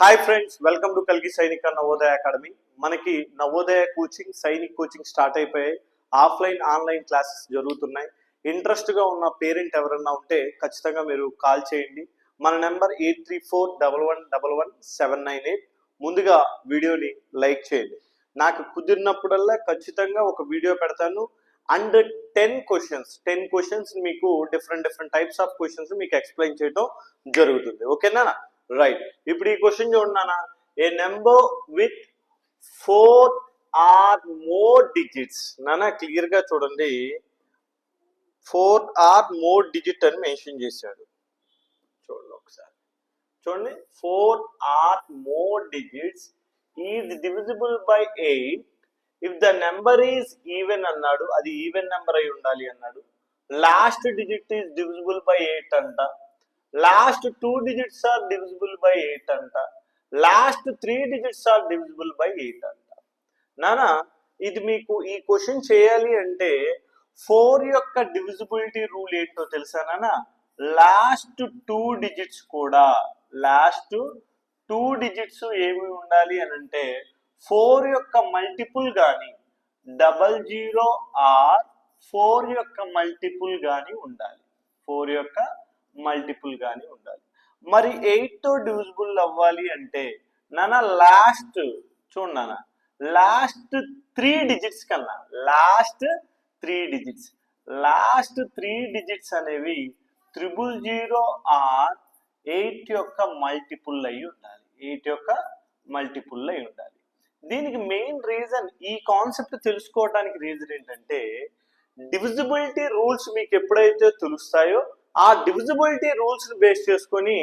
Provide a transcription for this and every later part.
Hi friends welcome to Kalgi Sainik Navodaya academy మనకి Navodaya coaching Sainik coaching start అయిపోయాయి. Offline online classes జరుగుతున్నాయి. ఇంట్రెస్ట్గా ఉన్న పేరెంట్ ఎవరన్నా ఉంటే ఖచ్చితంగా మీరు కాల్ చేయండి. మన number eight three four double one double one seven nine eight ముందుగా వీడియోని లైక్ చేయండి. నాకు కుదిరినప్పుడల్లా ఖచ్చితంగా ఒక వీడియో పెడతాను. And ten questions ten questions మీకు different different types of questions మీకు ఎక్స్ప్లెయిన్ చేయడం జరుగుతుంది. ఓకేనా రైట్ ఇప్పుడు ఈ question చూడన్నానా a number with four or more digits నాన్న క్లియర్గా చూడండి. ఫోర్ ఆర్ మోర్ డిజిట్ అని మెన్షన్ చేశాడు. చూడండి ఒకసారి. చూడండి. Four or more digits is divisible by eight if the number is even అన్నాడు అది ఈవెన్ నెంబర్ అయి ఉండాలి అన్నాడు. Last digit is divisible by eight అంట. Last two digits are divisible by eight అంట. Last three digits are divisible by eight అంట. నానా ఇది మీకు ఈ క్వశ్చన్ చేయాలి అంటే ఫోర్ యొక్క డివిజిబిలిటీ రూల్ ఏంటో తెలుసా నాన్న లాస్ట్ టూ డిజిట్స్ కూడా లాస్ట్ టూ డిజిట్స్ ఏమి ఉండాలి అని అంటే ఫోర్ యొక్క మల్టిపుల్ కానీ డబల్ జీరో ఆర్ ఫోర్ యొక్క మల్టిపుల్ కానీ ఉండాలి. ఫోర్ యొక్క మల్టిపుల్ కానీ ఉండాలి. మరి ఎయిట్తో డివిజిబుల్ అవ్వాలి అంటే నాన్న లాస్ట్ చూడనా లాస్ట్ త్రీ డిజిట్స్ కన్నా last three digits last three digits అనేవి త్రిబుల్ జీరో ఆర్ ఎయిట్ యొక్క మల్టిపుల్ అయి ఉండాలి. ఎయిట్ యొక్క మల్టిపుల్ అయి ఉండాలి. దీనికి మెయిన్ రీజన్ ఈ కాన్సెప్ట్ తెలుసుకోవడానికి రీజన్ ఏంటంటే డివిజిబిలిటీ రూల్స్ మీకు ఎప్పుడైతే తెలుస్తాయో ఆ డివిజిబిలిటీ రూల్స్ని బేస్ చేసుకొని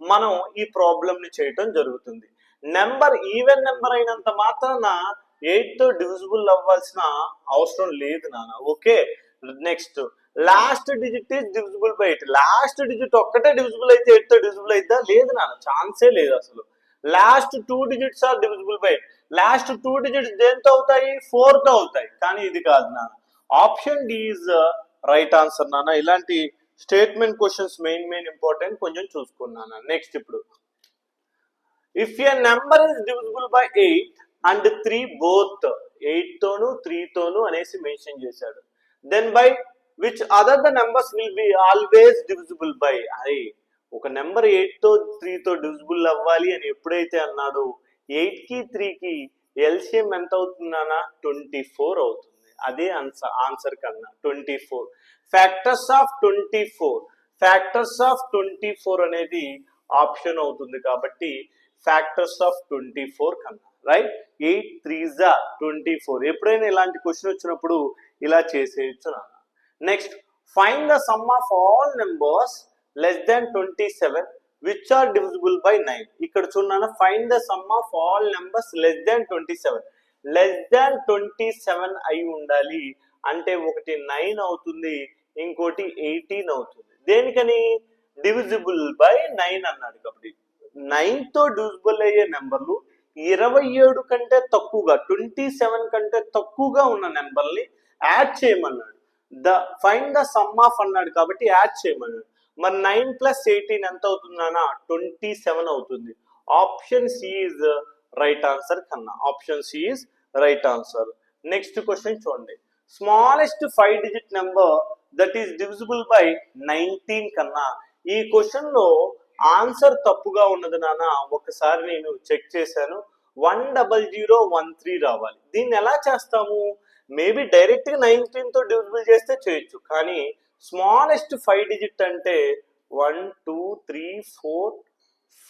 మనం ఈ ప్రాబ్లమ్ని చేయటం జరుగుతుంది. నెంబర్ ఈవెన్ నెంబర్ అయినంత మాత్రాన ఎయిట్ డివిజిబుల్ అవ్వాల్సిన అవసరం లేదు నాన్న. Okay next last digit is divisible by eight last digit ఒక్కటే డివిజిబుల్ అయితే ఎయిట్ డివిజిబుల్ అయిద్దా? లేదు నాన్న. ఛాన్సే లేదు అసలు. Last two digits are divisible by last two digits దేంతో అవుతాయి? ఫోర్త్ అవుతాయి. కానీ ఇది కాదు నాన్న. Option D is right answer నాన్న. ఇలాంటి statement questions main main important కొంచెం చూసుకున్నాను. నెక్స్ట్ ఇప్పుడు. If a number is divisible by eight and three both eight తోను త్రీ తోను అనేసి మెన్షన్ చేశాడు. Then by which other the numbers will be always divisible by అరే ఒక నెంబర్ ఎయిట్తో త్రీ తో డివిజిబుల్ అవ్వాలి అని ఎప్పుడైతే అన్నాడు ఎయిట్కి త్రీ కి ఎల్సిఎం ఎంత అవుతుందన్నా ట్వంటీ ఫోర్ అవుతుంది. అదే ఆన్సర్ ఆన్సర్ కన్నా. Twenty four factors of twenty four factors of twenty four అనేది ఆప్షన్ అవుతుంది కాబట్టి ఫ్యాక్టర్స్ ఆఫ్ ట్వంటీ ఫోర్ కన్నా రైట్ ఎయిట్ త్రీ జా ట్వంటీ ఫోర్ ఎప్పుడైనా ఇలాంటి క్వశ్చన్ వచ్చినప్పుడు ఇలా చేసేయచ్చు నాన్న. Next find the sum of all numbers less than twenty seven which are divisible by nine ఇక్కడ చూడన్నా find the sum of all numbers less than twenty seven less than twenty seven అయి ఉండాలి. అంటే ఒకటి నైన్ అవుతుంది. ఇంకోటి eighteen అవుతుంది. దేనికని? Divisible by nine అన్నాడు కాబట్టి. నైన్తో డివిజిబుల్ అయ్యే నెంబర్లు ఇరవై ఏడు కంటే తక్కువగా ట్వంటీ సెవెన్ కంటే తక్కువగా ఉన్న నెంబర్ని యాడ్ చేయమన్నాడు. The fine the sum of అన్నాడు కాబట్టి యాడ్ చేయమన్నాడు. మరి నైన్ ప్లస్ ఎయిటీన్ ఎంత అవుతుందన్నా? ట్వంటీ సెవెన్ అవుతుంది. Option C is right answer కన్నా. Option C is right answer next question చూడండి. Smallest five digit number that is divisible by nineteen కన్నా. ఈ క్వశ్చన్లో ఆన్సర్ తప్పుగా ఉన్నది నాన్న. ఒకసారి నేను చెక్ చేశాను. One double zero one three రావాలి. దీన్ని ఎలా చేస్తాము? మేబీ డైరెక్ట్గా నైన్టీన్తో డివిజిబుల్ చేస్తే చేయొచ్చు. కానీ స్మాలెస్ట్ ఫైవ్ డిజిట్ అంటే one two three four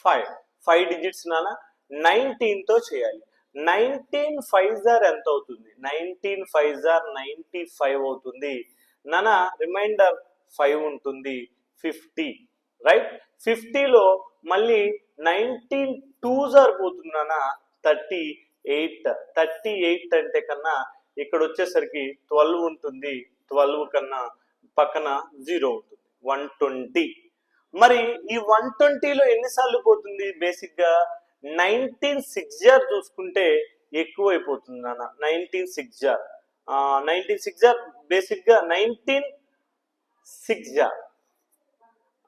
five five digits నాన్న. నైన్టీన్తో చేయాలి. నైన్టీన్ ఫైవ్ జార్ ఎంత అవుతుంది? నైన్టీన్ ఫైవ్ జార్ నైన్టీ ఫైవ్ అవుతుంది. నన రిమైండర్ ఫైవ్ ఉంటుంది. ఫిఫ్టీ రైట్ ఫిఫ్టీలో మళ్ళీ నైన్టీన్ టూ జార్ పోతుందన్న థర్టీ ఎయిట్ థర్టీ ఎయిట్ అంటే కన్నా ఇక్కడ వచ్చేసరికి ట్వెల్వ్ ఉంటుంది. ట్వెల్వ్ కన్నా పక్కన జీరో ఉంటుంది. వన్ ట్వంటీ మరి ఈ వన్ ట్వంటీలో ఎన్నిసార్లు పోతుంది బేసిక్గా? నైన్టీన్ సిక్స్ జార్ చూసుకుంటే ఎక్కువైపోతుంది నాన్న నైన్టీన్ సిక్స్ జార్ నైన్టీన్ సిక్స్ జార్ బేసిక్గా నైన్టీన్ సిక్స్ జా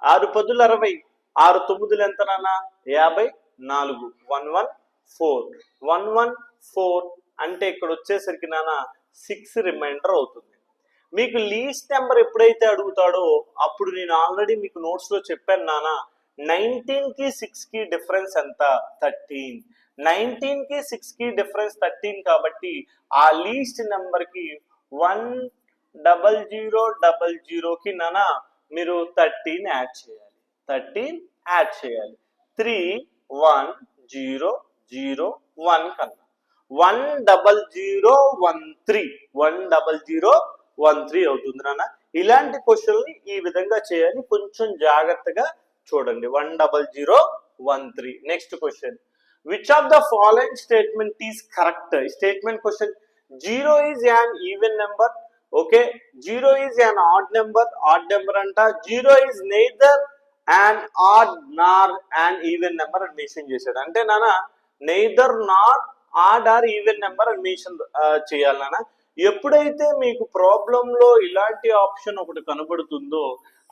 ఆరు పదులు అరవై ఆరు తొమ్మిదిలు ఎంత నాన్న? యాభై నాలుగు. One one four. One one four అంటే ఇక్కడ వచ్చేసరికి నాన్న సిక్స్ రిమైండర్ అవుతుంది. మీకు లీస్ట్ నెంబర్ ఎప్పుడైతే అడుగుతాడో అప్పుడు నేను ఆల్రెడీ మీకు నోట్స్లో చెప్పాను నాన్న నైన్టీన్కి సిక్స్కి డిఫరెన్స్ ఎంత? థర్టీన్. నైన్టీన్కి సిక్స్కి డిఫరెన్స్ థర్టీన్ కాబట్టి ఆ లీస్ట్ నెంబర్కి వన్ డబల్ జీరో డబల్ జీరోకి నాన్న మీరు థర్టీన్ యాడ్ చేయాలి. థర్టీన్ యాడ్ చేయాలి. Three one zero zero one కన్నా. One double zero one three. One double zero one three అవుతుంది నాన్న ఇలాంటి క్వశ్చన్ని ఈ విధంగా చేయాలి. కొంచెం జాగ్రత్తగా చూడండి. One double zero one three. Next question. Which of the following statement is correct statement question zero is an even number okay zero is an odd number odd number అంట zero is neither and odd nor and even number అని mention చేశాడు. అంటే నాన్న neither nor odd or even number అని mention చేయాలి నాన్న. ఎప్పుడైతే మీకు ప్రాబ్లంలో ఇలాంటి ఆప్షన్ ఒకటి కనబడుతుందో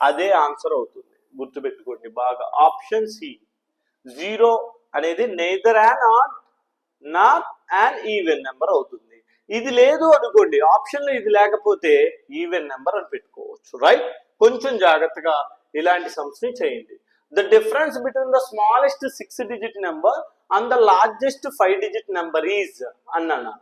అదే ఆన్సర్ అవుతుంది. గుర్తుపెట్టుకోండి బాగా. ఆప్షన్ సి జీరో అనేది neither and odd not and even number అవుతుంది. ఇది లేదు అనుకోండి. ఆప్షన్లో ఇది లేకపోతే ఈవెన్ నెంబర్ అని పెట్టుకోవచ్చు. రైట్ కొంచెం జాగ్రత్తగా ఇలాంటి సమ్స్ని చేయండి. The difference between the smallest six digit number and the largest five digit number is అన్నాను.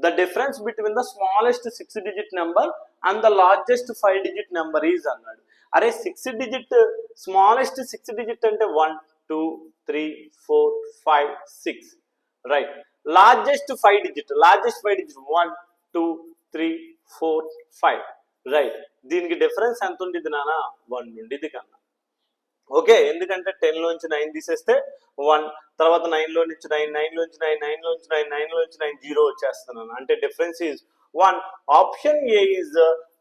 The difference between the smallest six digit number and the largest five digit number is అన్నాడు. అరే six digit smallest six digit అంటే one two three four five six right largest five digit largest five digit one two three four five right దీనికి difference ఎంత ఉండేది నాన్న? One ఉండేది కన్నా. Okay ఎందుకంటే టెన్ లోంచి నైన్ తీసేస్తే వన్ తర్వాత నైన్లో నుంచి నైన్ నైన్ లోంచి నైన్ నైన్ లోంచి నైన్ నైన్ లోంచి నైన్ జీరో వచ్చేస్తున్నాను అంటే difference is one option A is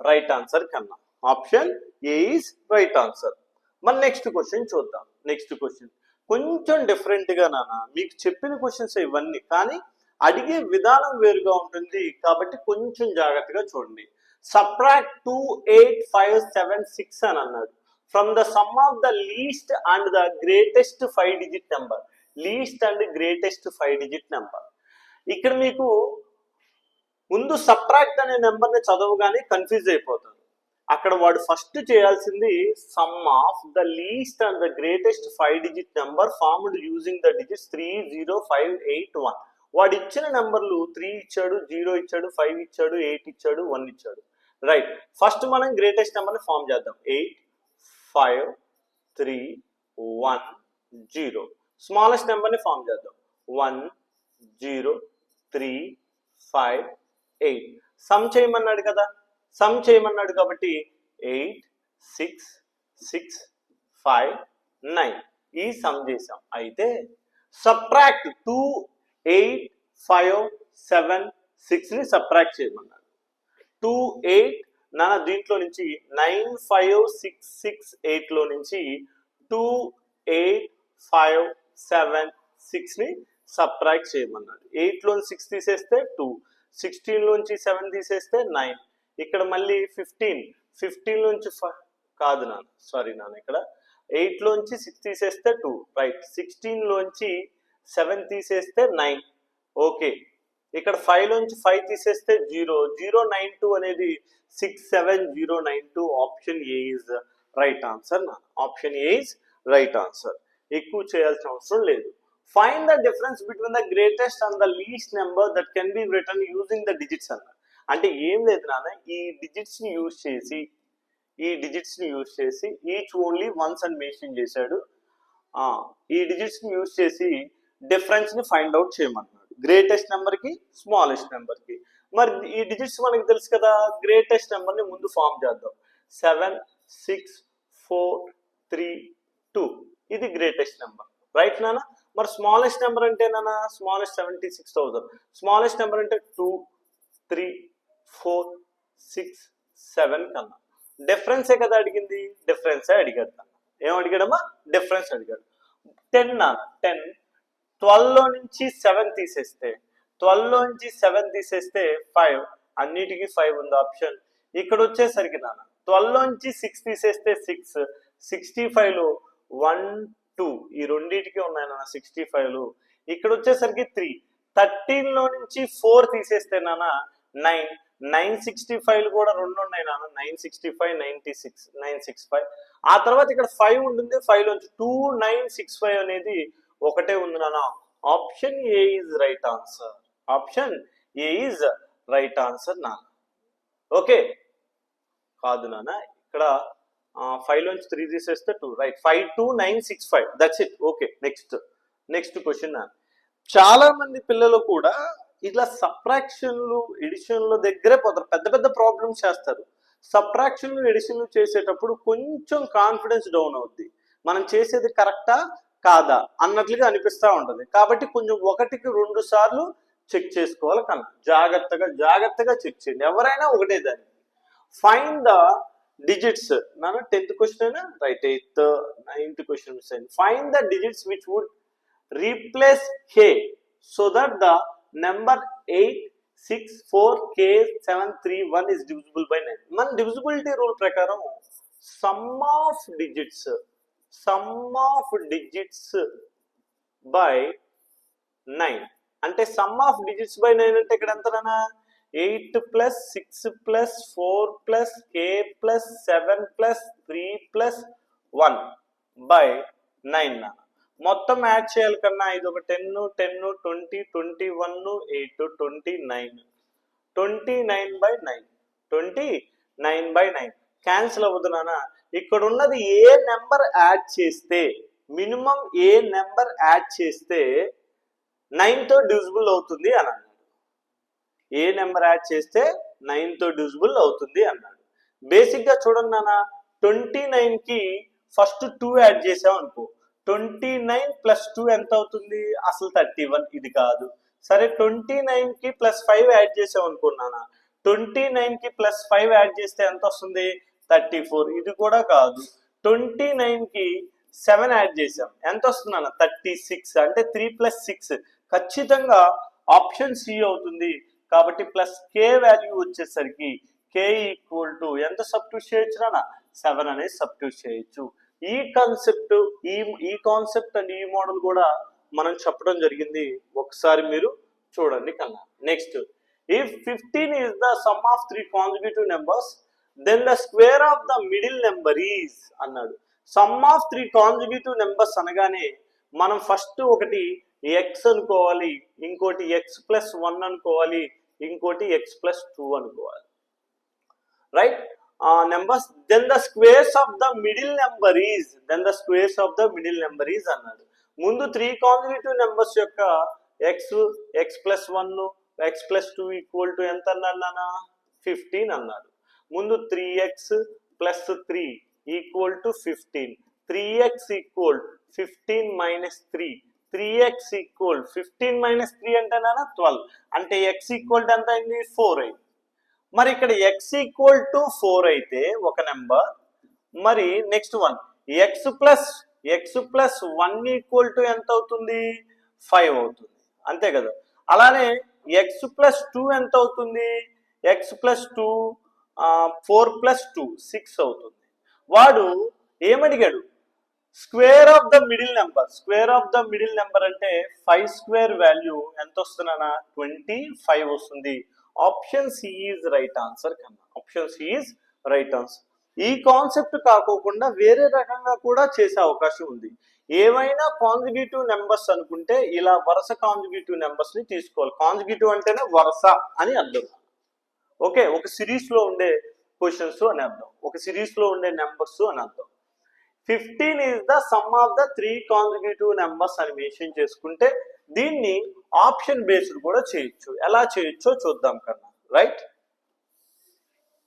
right answer కన్నా. Option A is right answer మన నెక్స్ట్ క్వశ్చన్ చూద్దాం. నెక్స్ట్ క్వశ్చన్ కొంచెం డిఫరెంట్గా నాన్న. మీకు చెప్పిన క్వశ్చన్స్ ఇవన్నీ. కానీ అడిగే విధానం వేరుగా ఉంటుంది కాబట్టి కొంచెం జాగ్రత్తగా చూడండి. Subtract two eight five seven six అని అన్నాడు. From the sum of the least and the greatest five digit number least and greatest five digit number ఇక్కడ మీకు ముందు సప్రాక్ట్ అనే నెంబర్ని చదవగానే కన్ఫ్యూజ్ అయిపోతుంది అక్కడ వాడు ఫస్ట్ చేయాల్సింది sum of the least and the greatest five digit number formed using the digits three zero five eight one. వాడు ఇచ్చిన నెంబర్లు త్రీ ఇచ్చాడు జీరో ఇచ్చాడు ఫైవ్ ఇచ్చాడు ఎయిట్ ఇచ్చాడు వన్ ఇచ్చాడు. రైట్ ఫస్ట్ మనం గ్రేటెస్ట్ నెంబర్ని ఫామ్ చేద్దాం. Eight five three one zero. Smallest నెంబర్ని ఫామ్ చేద్దాం. One zero three five eight. Sum చేయమన్నాడు కదా. సమ్ చేయమన్నాడు కాబట్టి eight six six five nine ఈ సమ్ చేసాం అయితే subtract two eight five seven సిక్స్ని subtract చేయమన్నాడు. టూ ఎయిట్ నాన్న దీంట్లో నుంచి నైన్ ఫైవ్ సిక్స్ సిక్స్ ఎయిట్లో నుంచి టూ ఎయిట్ ఫైవ్ సెవెన్ సిక్స్ని సబ్ట్రాక్ట్ చేయమన్నాడు. ఎయిట్లో సిక్స్ తీసేస్తే టూ సిక్స్టీన్లోంచి సెవెన్ తీసేస్తే నైన్ ఇక్కడ మళ్ళీ ఫిఫ్టీన్ ఫిఫ్టీన్ నుంచి కాదు నాన్న. సారీ నాన్న ఇక్కడ ఎయిట్ లోంచి సిక్స్ తీసేస్తే టూ రైట్ సిక్స్టీన్ లోంచి సెవెన్ తీసేస్తే నైన్ ఓకే ఇక్కడ ఫైవ్ లోంచి ఫైవ్ తీసేస్తే జీరో జీరో నైన్ టూ అనేది six seven zero nine two option A is right answer నా option A is right answer ఎక్కువ చేయాల్సిన అవసరం లేదు. Find the difference between the greatest and the least number that can be written using the digits అన్నారు అంటే ఏం లేదు నాన్న ఈ డిజిట్స్ని యూజ్ చేసి ఈ డిజిట్స్ని యూజ్ చేసి each only once and mention చేశాడు. ఆ, ఈ డిజిట్స్ని యూజ్ చేసి డిఫరెన్స్ని ఫైండ్ అవుట్ చేయమన్నాడు గ్రేటెస్ట్ నెంబర్కి స్మాలెస్ట్ నెంబర్కి. మరి ఈ డిజిట్స్ మనకి తెలుసు కదా గ్రేటెస్ట్ నెంబర్ని ముందు ఫామ్ చేద్దాం. Seven six four three two ఇది గ్రేటెస్ట్ నెంబర్ రైట్ నాన్న? మరి స్మాలెస్ట్ నెంబర్ అంటే నాన్న? Smallest seventy six thousand smallest number అంటే two three four six seven కన్నా. డిఫరెన్సే కదా అడిగింది? డిఫరెన్సే అడిగాడు కన్నా. ఏం అడిగాడమ్మా? డిఫరెన్స్ అడిగాడు. టెన్ టెన్ ట్వెల్వ్లో నుంచి సెవెన్ తీసేస్తే ట్వెల్వ్లో నుంచి సెవెన్ తీసేస్తే ఫైవ్ అన్నిటికీ ఫైవ్ ఉంది ఆప్షన్ ఇక్కడ వచ్చేసరికి నాన్న ట్వెల్వ్లో నుంచి సిక్స్ తీసేస్తే సిక్స్ సిక్స్టీ ఫైవ్లో వన్ టూ ఈ రెండింటికి ఉన్నాయి నాన్న సిక్స్టీ ఫైవ్లు ఇక్కడ వచ్చేసరికి త్రీ థర్టీన్లో నుంచి ఫోర్ తీసేస్తే నాన్న నైన్ నైన్ సిక్స్టీ ఫైవ్ కూడా రెండు ఉన్నాయి నాన్న. Nine sixty five ninety six nine six five. ఆ తర్వాత ఇక్కడ ఫైవ్ ఉంటుంది. ఫైవ్ నుంచి టూ నైన్ సిక్స్ ఫైవ్ అనేది ఒకటే ఉంది నాన్న. Option A is right answer. Option A is right answer నాన్న. ఓకే. కాదు నాన్న. ఇక్కడ ఫైవ్ నుంచి త్రీ తీసేస్తే two. Right. Five two nine six five. That's it okay next next question చాలా మంది పిల్లలు కూడా ఇట్లా సప్రాక్షన్లు ఎడిషన్ల దగ్గరే పోతారు. పెద్ద పెద్ద ప్రాబ్లమ్స్ చేస్తారు. సప్రాక్షన్లు ఎడిషన్లు చేసేటప్పుడు కొంచెం కాన్ఫిడెన్స్ డౌన్ అవుద్ది. మనం చేసేది కరెక్టా? కాదా? అన్నట్లుగా అనిపిస్తూ ఉంటుంది. కాబట్టి కొంచెం ఒకటికి రెండు సార్లు చెక్ చేసుకోవాలి కన్నా జాగ్రత్తగా జాగ్రత్తగా చెక్ చేయండి. ఎవరైనా ఒకటే దాన్ని ఫైన్ ద డిజిట్స్ నాన్న టెన్త్ క్వశ్చన్ అయినా? Right eighth ninth question miss అయింది find the digits which would replace hey so that the number eight six four K seven three one is divisible by nine మన divisibility rule ప్రకారం sum of digits sum of digits by nine అంటే sum of digits by nine అంటే ఇక్కడ ఎంతనా eight plus six plus four plus K plus seven plus three plus one by nine మొత్తం add చేయాలి కన్నా ఇది ఒక ten ten twenty twenty one eight twenty nine. Twenty nine by nine. Twenty nine by nine. Cancel అవ్వదు నాన్న. ఇక్కడ ఉన్నది ఏ number add చేస్తే మినిమం ఏ నెంబర్ యాడ్ చేస్తే నైన్తో డివిజిబుల్ అవుతుంది అని అన్నాడు. ఏ నెంబర్ యాడ్ చేస్తే నైన్తో డ్యూజిబుల్ డివిజిబుల్ అవుతుంది అన్నాడు. బేసిక్గా చూడండి నాన్న ట్వంటీ నైన్కి ఫస్ట్ టూ యాడ్ చేసాం అనుకో ట్వంటీ నైన్ ప్లస్ టూ ఎంత అవుతుంది అసలు థర్టీ వన్ ఇది కాదు. సరే ట్వంటీ నైన్కి ప్లస్ ఫైవ్ యాడ్ చేసాం అనుకున్నానా ట్వంటీ నైన్కి ప్లస్ ఫైవ్ యాడ్ చేస్తే ఎంత వస్తుంది థర్టీ ఫోర్. ఇది కూడా కాదు. ట్వంటీ నైన్కి సెవెన్ యాడ్ చేసాం. ఎంత వస్తుందన్న థర్టీ సిక్స్. అంటే త్రీ ప్లస్ సిక్స్. ఖచ్చితంగా ఆప్షన్ సి అవుతుంది. కాబట్టి ప్లస్ కే వాల్యూ వచ్చేసరికి కే ఈక్వల్ టు ఎంత సబ్స్టిట్యూట్ చేయొచ్చు నాన్న సెవెన్ అనేది సబ్స్టిట్యూట్ చేయొచ్చు. ఈ కాన్సెప్ట్ ఈ ఈ కాన్సెప్ట్ అండ్ ఈ మోడల్ కూడా మనం చెప్పడం జరిగింది. ఒకసారి మీరు చూడండి కన్నా. Next if fifteen is the sum of three consecutive numbers then the square of the middle number is అన్నాడు. Sum of three consecutive numbers అనగానే మనం ఫస్ట్ ఒకటి ఎక్స్ అనుకోవాలి ఇంకోటి ఎక్స్ ప్లస్ వన్ అనుకోవాలి ఇంకోటి ఎక్స్ ప్లస్ టూ అనుకోవాలి. Right numbers then the squares of the middle number is then the squares of the middle number is అన్నాడు. ముందు త్రీ కాన్సిక్యూటివ్ నెంబర్స్ యొక్క X X plus one X plus two equal to ఎంత అన్నానా fifteen అన్నాడు. ముందు three X plus three equal to fifteen three X equal fifteen minus three three X equal fifteen minus three అంటే twelve అంటే X equal ఎంత అయింది? Four అయింది. మరి ఇక్కడ ఎక్స్ ఈక్వల్ టు ఫోర్ అయితే ఒక నెంబర్ మరి next one X plus X plus one equal to ఎంత అవుతుంది? ఫైవ్ అవుతుంది. అంతే కదా? అలానే ఎక్స్ ప్లస్ టూ ఎంత అవుతుంది? X plus two four plus two six అవుతుంది. వాడు ఏమడిగాడు? Square of the middle number square of the middle number అంటే ఫైవ్ స్క్వేర్ వాల్యూ ఎంత వస్తుందన్నా? ట్వంటీ ఫైవ్ వస్తుంది. Option C is right answer కన్నా. Option C is right answer ఈ concept కాకోకుండా వేరే రకంగా కూడా చేసే అవకాశం ఉంది. ఏవైనా కాన్జిక్యూటివ్ నెంబర్స్ అనుకుంటే ఇలా వరుస కాన్జిక్యూటివ్ నెంబర్స్ని తీసుకోవాలి. కాన్జిక్యూటివ్ అంటేనే వరుస అని అర్థం. ఓకే ఒక సిరీస్లో ఉండే క్వశ్చన్స్ అని అర్థం. ఒక సిరీస్లో ఉండే నెంబర్స్ అని అర్థం. Fifteen is the sum of the three consecutive numbers అని మెన్షన్ చేసుకుంటే దీన్ని ఆప్షన్ బేస్డ్ కూడా చేయొచ్చు. ఎలా చేయొచ్చో చూద్దాం కన్నా. రైట్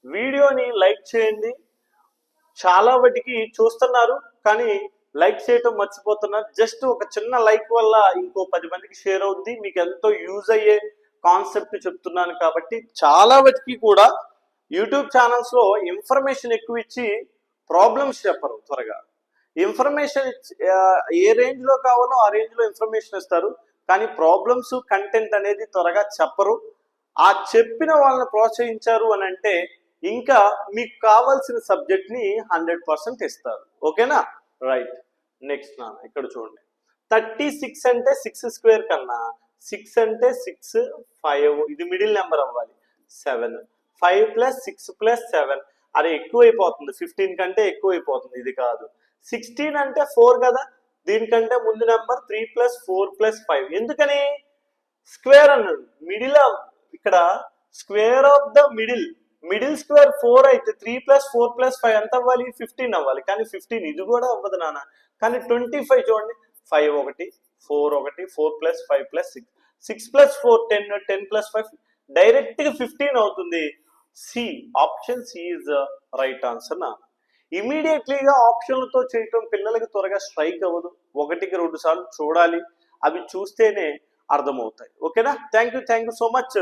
వీడియోని లైక్ చేయండి. చాలా వాటికి చూస్తున్నారు కానీ లైక్ చేయటం మర్చిపోతున్నారు జస్ట్ ఒక చిన్న లైక్ వల్ల ఇంకో పది మందికి షేర్ అవుద్ది. మీకు ఎంతో యూజ్ అయ్యే కాన్సెప్ట్ చెప్తున్నాను కాబట్టి చాలా వాటికి కూడా యూట్యూబ్ ఛానల్స్లో ఇన్ఫర్మేషన్ ఎక్కువ ఇచ్చి ప్రాబ్లమ్స్ చెప్పరు త్వరగా. ఇన్ఫర్మేషన్ ఏ రేంజ్లో కావాలో ఆ రేంజ్లో ఇన్ఫర్మేషన్ ఇస్తారు. కానీ ప్రాబ్లమ్స్ కంటెంట్ అనేది త్వరగా చెప్పరు. ఆ చెప్పిన వాళ్ళని ప్రోత్సహించారు అని అంటే ఇంకా మీకు కావాల్సిన సబ్జెక్ట్ని హండ్రెడ్ పర్సెంట్ ఇస్తారు. ఓకేనా? రైట్ నెక్స్ట్ నా ఇక్కడ చూడండి. థర్టీ సిక్స్ అంటే సిక్స్ స్క్వేర్ కన్నా సిక్స్ అంటే సిక్స్ ఫైవ్ ఇది మిడిల్ నెంబర్ అవ్వాలి. Seven five plus six plus seven అరే ఎక్కువ అయిపోతుంది ఫిఫ్టీన్ కంటే ఎక్కువ అయిపోతుంది ఇది కాదు. సిక్స్టీన్ అంటే ఫోర్ కదా. దీనికంటే ముందు number three plus four plus five ఎందుకని? స్క్వేర్ అన్నాడు. మిడిల్ ఇక్కడ square of the middle middle square four అయితే three plus four plus five ఎంత అవ్వాలి? ఫిఫ్టీన్ అవ్వాలి. కానీ ఫిఫ్టీన్ ఇది కూడా అవ్వదు నాన్న. కానీ ట్వంటీ ఫైవ్ చూడండి. ఫైవ్ ఒకటి ఫోర్ ఒకటి four plus five plus six six plus four ten ten plus five డైరెక్ట్గా ఫిఫ్టీన్ అవుతుంది. C option C is right answer నా ఇమీడియట్లీగా ఆప్షన్లతో చేయటం పిల్లలకి త్వరగా స్ట్రైక్ అవ్వదు. ఒకటికి రెండు సార్లు చూడాలి. అవి చూస్తేనే అర్థమవుతాయి. ఓకేనా? Thank you thank you so much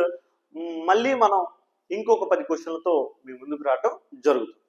మళ్ళీ మనం ఇంకొక పది క్వశ్చన్లతో మీ ముందుకు రావటం జరుగుతుంది.